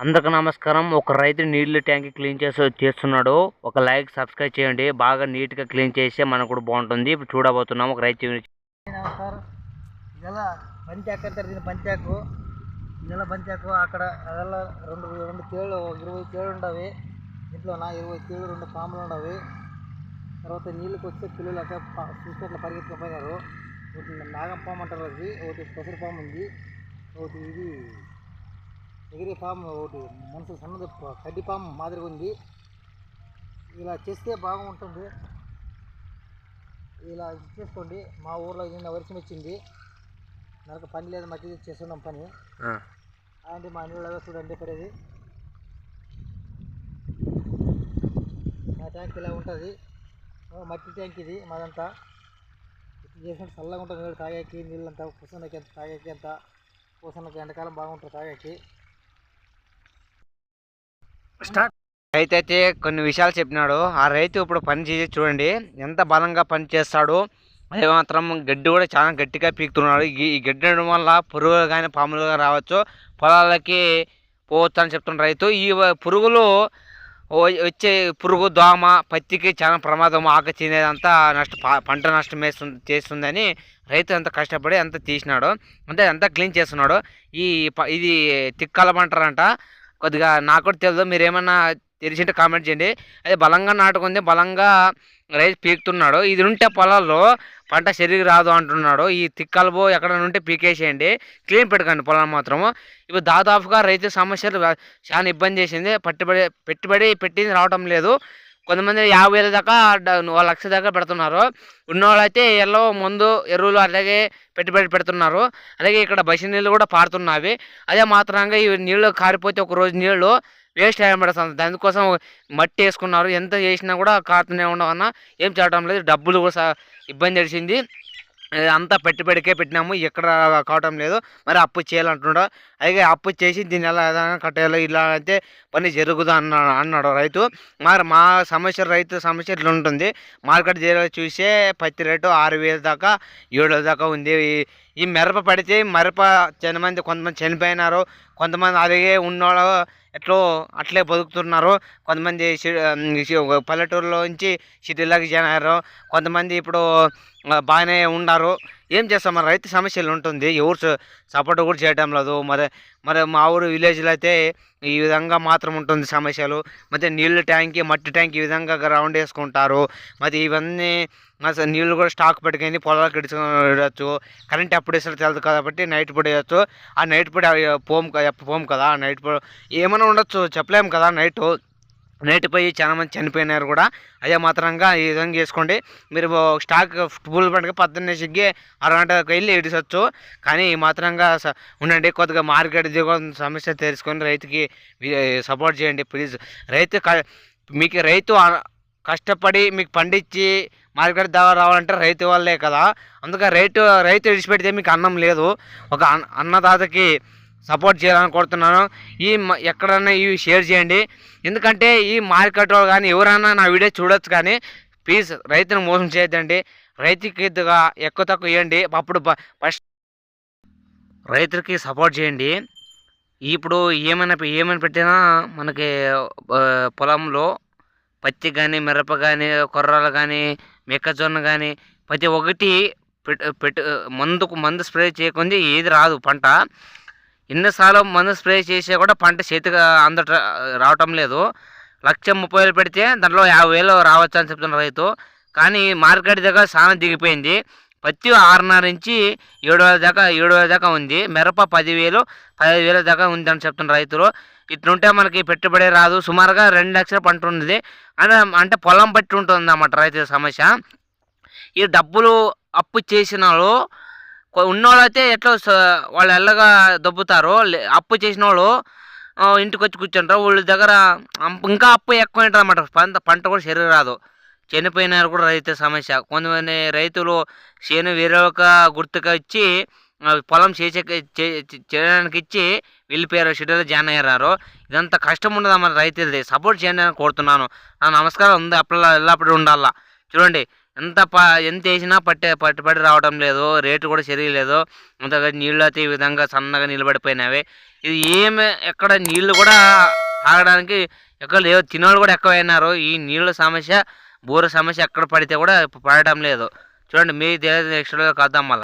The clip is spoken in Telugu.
అందరికి నమస్కారం. ఒక రైతు నీళ్ళు ట్యాంక్ క్లీన్ చేసి చేస్తున్నాడు. ఒక లైక్ సబ్స్క్రైబ్ చేయండి. బాగా నీట్గా క్లీన్ చేస్తే మనకు కూడా బాగుంటుంది. ఇప్పుడు చూడబోతున్నాం ఒక రైతు నమస్కారం. నెల బంచాకు ఇలా అక్కడ అదల్లా రెండు రెండు తేళ్ళు ఇరవై తేళ్ళు ఉండవి. ఇంట్లో నా ఇరవై తేళ్ళు రెండు పాములు ఉండవి. తర్వాత నీళ్ళకి వస్తే పిల్లలు అక్కడ చూసినట్లు పరిగెత్తుకుపోయినారు. ఒకటి నాగం పాము అంటారు అది. ఒకటి పెసరపాము ఉంది. ఒకటి ఇది ఎగిరే పాము ఒకటి మనుషులు సన్నది కడ్డి పాము మాదిరిగా ఉంది. ఇలా చేస్తే బాగుంటుంది. ఇలా చేసుకోండి. మా ఊర్లో నిన్న వర్షం వచ్చింది. నాకు పని లేదు తెచ్చి చేస్తున్నాం పని. అలాంటి మా నీళ్ళగా చూడండి పడేది. మా ట్యాంక్ ఇలా ఉంటుంది. మట్టి ట్యాంక్ ఇది మాదంతా. చేసినట్టు చల్లగా ఉంటుంది. నీళ్ళు తాగాకి నీళ్ళంతా కూసనకి ఎంత తాగాకి ఎంత కూసనకి ఎండాకాలం బాగుంటుంది తాగాకి. రైతు అయితే కొన్ని విషయాలు చెప్పినాడు. ఆ రైతు ఇప్పుడు పని చేసి చూడండి ఎంత బలంగా పని చేస్తాడు అదే మాత్రం గడ్డి కూడా చాలా గట్టిగా పీకుతున్నాడు. ఈ గడ్డి ఉండడం వల్ల పురుగులు కానీ పాములు కానీ రావచ్చు. పొలాలకి పోవచ్చు అని చెప్తున్న రైతు. ఈ పురుగులు వచ్చే పురుగు దోమ పత్తికి చాలా ప్రమాదం ఆక తినేదంతా నష్ట పంట నష్టం వేస్తుంది చేస్తుందని రైతు ఎంత కష్టపడి ఎంత తీసినాడు అంటే అంతా క్లీన్ చేస్తున్నాడు ఈ ఇది తిక్కలమంటారంట కొద్దిగా నాకు కూడా తెలియదు మీరు ఏమన్నా తెలిసింటే కామెంట్ చేయండి. అది బలంగా నాటుకుంది బలంగా రైతు పీకుతున్నాడు. ఇది ఉంటే పొలాల్లో పంట సరిగ్గా రాదు అంటున్నాడు. ఈ తిక్కలబో ఎక్కడ ఉంటే పీకేసేయండి. క్లీన్ పెట్టుకోండి పొలం మాత్రము. ఇప్పుడు దాదాపుగా రైతు సమస్యలు చాలా ఇబ్బంది చేసింది. పట్టుబడి పెట్టుబడి పెట్టింది రావటం లేదు. కొంతమంది యాభై వేల దాకా ఒక లక్ష దాకా పెడుతున్నారు. ఉన్నవాళ్ళైతే ఎల్లో మందు ఎరువులు అలాగే పెట్టుబడి పెడుతున్నారు. అలాగే ఇక్కడ బసి నీళ్ళు కూడా పారుతున్నవి అదే మాత్రంగా ఈ నీళ్ళు కారిపోతే ఒక రోజు నీళ్ళు వేస్ట్ అయ్యబడుతుంది దానికోసం మట్టి వేసుకున్నారు. ఎంత చేసినా కూడా కారుతూనే ఉండవన్నా ఏం చేయడం లేదు. డబ్బులు కూడా ఇబ్బంది తెలిసింది. అంతా పెట్టుబడికే పెట్టినాము. ఎక్కడ కావటం లేదు. మరి అప్పు చేయాలంటున్నాడు. అలాగే అప్పు చేసి దీన్ని ఎలా ఏదైనా కట్టేయాలో ఇలా అయితే పని జరుగుదు అన్న అన్నాడు రైతు. మరి మా సమస్య రైతు సమస్య ఇట్లా ఉంటుంది మార్కెట్ ధర చూసే పత్తి రేటు ఆరు వేల దాకా ఏడు వేల దాకా ఉంది. ఈ- మిరప పడితే మిరప చాలా కొంతమంది చనిపోయినారు. కొంతమంది అలాగే ఉన్నోళ్ళు ఎట్లో అట్లే బతుకుతున్నారు. కొంతమంది సి- పల్లెటూరులో నుంచి సిటీలోకి చేరారు కొంతమంది ఇప్పుడు బాగానే ఉన్నారు. ఏం చేస్తాం? మన రైతు సమస్యలు ఉంటుంది. ఎవరు సపోర్ట్ కూడా చేయడం లేదు. మరి మరి మా ఊరు విలేజ్లో అయితే ఈ విధంగా మాత్రం ఉంటుంది సమస్యలు. మరి నీళ్ళ ట్యాంక్ మట్టి ట్యాంక్ ఈ విధంగా గ్రౌండ్ వేసుకుంటారు. మరి ఇవన్నీ నీళ్ళు కూడా స్టాక్ పెట్టుకొని పొలాలకు ఇడవచ్చు కరెంట్ ఎప్పుడు ఇస్తారు తెలదు కాబట్టి నైట్ పూట వేయచ్చు. ఆ నైట్ పూట పోము పోము కదా ఆ నైట్ పూట ఏమైనా ఉండొచ్చు. చెప్పలేము కదా నైట్ నేటిపోయి చాలా మంది చనిపోయినారు కూడా. అదే మాత్రంగా ఈ విధంగా చేసుకోండి. మీరు స్టాక్ ఫుల్ పండుగ పద్దెనిమిది సిగ్గి అరగంటకు వెళ్ళి ఇడిసొచ్చు కానీ ఈ మాత్రంగా స- ఉండండి కొద్దిగా మార్కెట్ దిగువ సమస్య తెలుసుకొని రైతుకి సపోర్ట్ చేయండి ప్లీజ్. రైతు క- మీకు రైతు కష్టపడి మీకు పండించి మార్కెట్ దాకా రావాలంటే రైతు వల్లే కదా. అందుకే రైతు రైతు విడిచిపెడితే మీకు అన్నం లేదు. ఒక అన్న- అన్నదాతకి సపోర్ట్ చేయాలని కోరుతున్నాను. ఈ ఎక్కడన్నా ఇవి షేర్ చేయండి. ఎందుకంటే ఈ మార్కెట్ వాళ్ళు కానీ ఎవరైనా నా వీడియో చూడొచ్చు కానీ ప్లీజ్ రైతును మోసం చేయొద్దండి. రైతుకి ఎక్కువ తక్కువ ఇవ్వండి. అప్పుడు ఫస్ట్ రైతులకి సపోర్ట్ చేయండి. ఇప్పుడు ఏమైనా ఏమైనా పెట్టినా మనకి పొలంలో పత్తి కానీ మిరప కానీ కొర్రలు కానీ మెక్కజొన్న కానీ ప్రతి ఒక్కటి పెట్టు పెట్టు మందుకు మందు స్ప్రే చేయకుంది ఏది రాదు. పంట ఎన్నిసార్లు మందు స్ప్రే చేసా కూడా పంట చేతిగా అందట రావటం లేదు. లక్ష ముప్పై వేలు పెడితే దాంట్లో యాభై వేలు రావచ్చు అని చెప్తున్న రైతు. కానీ మార్కెట్ దగ్గర చాలా దిగిపోయింది. పత్తి ఆరున్నర నుంచి ఏడు వేల దాకా ఏడు వేల దాకా ఉంది. మిరప పదివేలు పదిహేను వేల దాకా ఉంది అని చెప్తున్న రైతులు. ఇట్లుంటే మనకి పెట్టుబడి రాదు. సుమారుగా రెండు లక్షల పంట ఉంది అని అంటే పొలం బట్టి ఉంటుంది అన్నమాట రైతుల సమస్య. ఈ డబ్బులు అప్పు చేసిన వాళ్ళు ఉన్నోళ్ళైతే అయితే ఎట్లా వాళ్ళు ఎల్లగా దొబ్బుతారు లే- అప్పు చేసిన వాళ్ళు ఇంటికి వచ్చి కూర్చుంటారు. వాళ్ళ దగ్గర ఇంకా అప్పు ఎక్కువ అన్నమాట పంట పంట కూడా సరిగ్గా రాదు. చనిపోయినారు కూడా రైతు సమస్య. కొంతమంది రైతులు చేను వేరే ఒక గుర్తుగా ఇచ్చి పొలం చేసే చే- చేయడానికి ఇచ్చి వెళ్ళిపోయారు షెడ్యూల్ జాయిన్ అయ్యారు. ఇదంతా కష్టం ఉండదు మన రైతులది. సపోర్ట్ చేయండి అని కోరుతున్నాను. నా నమస్కారం ఉంది. అప్పుడు ఎల్లప్పుడు ఉండాలా. చూడండి. ఎంత ప ఎంత వేసినా పట్టే పట్టుబడి రావడం లేదు రేటు కూడా సరిలేదు అంతగా నీళ్ళు అయితే ఈ విధంగా సన్నగా నిలబడిపోయినవి ఇది ఏమి ఎక్కడ నీళ్ళు కూడా తాగడానికి ఎక్కడ లేవు తినోళ్ళు కూడా ఎక్కువైనారు ఈ నీళ్ళ సమస్య బోరు సమస్య ఎక్కడ పడితే కూడా పడటం లేదు చూడండి మీ నెక్స్ట్ కద్దాం మళ్ళీ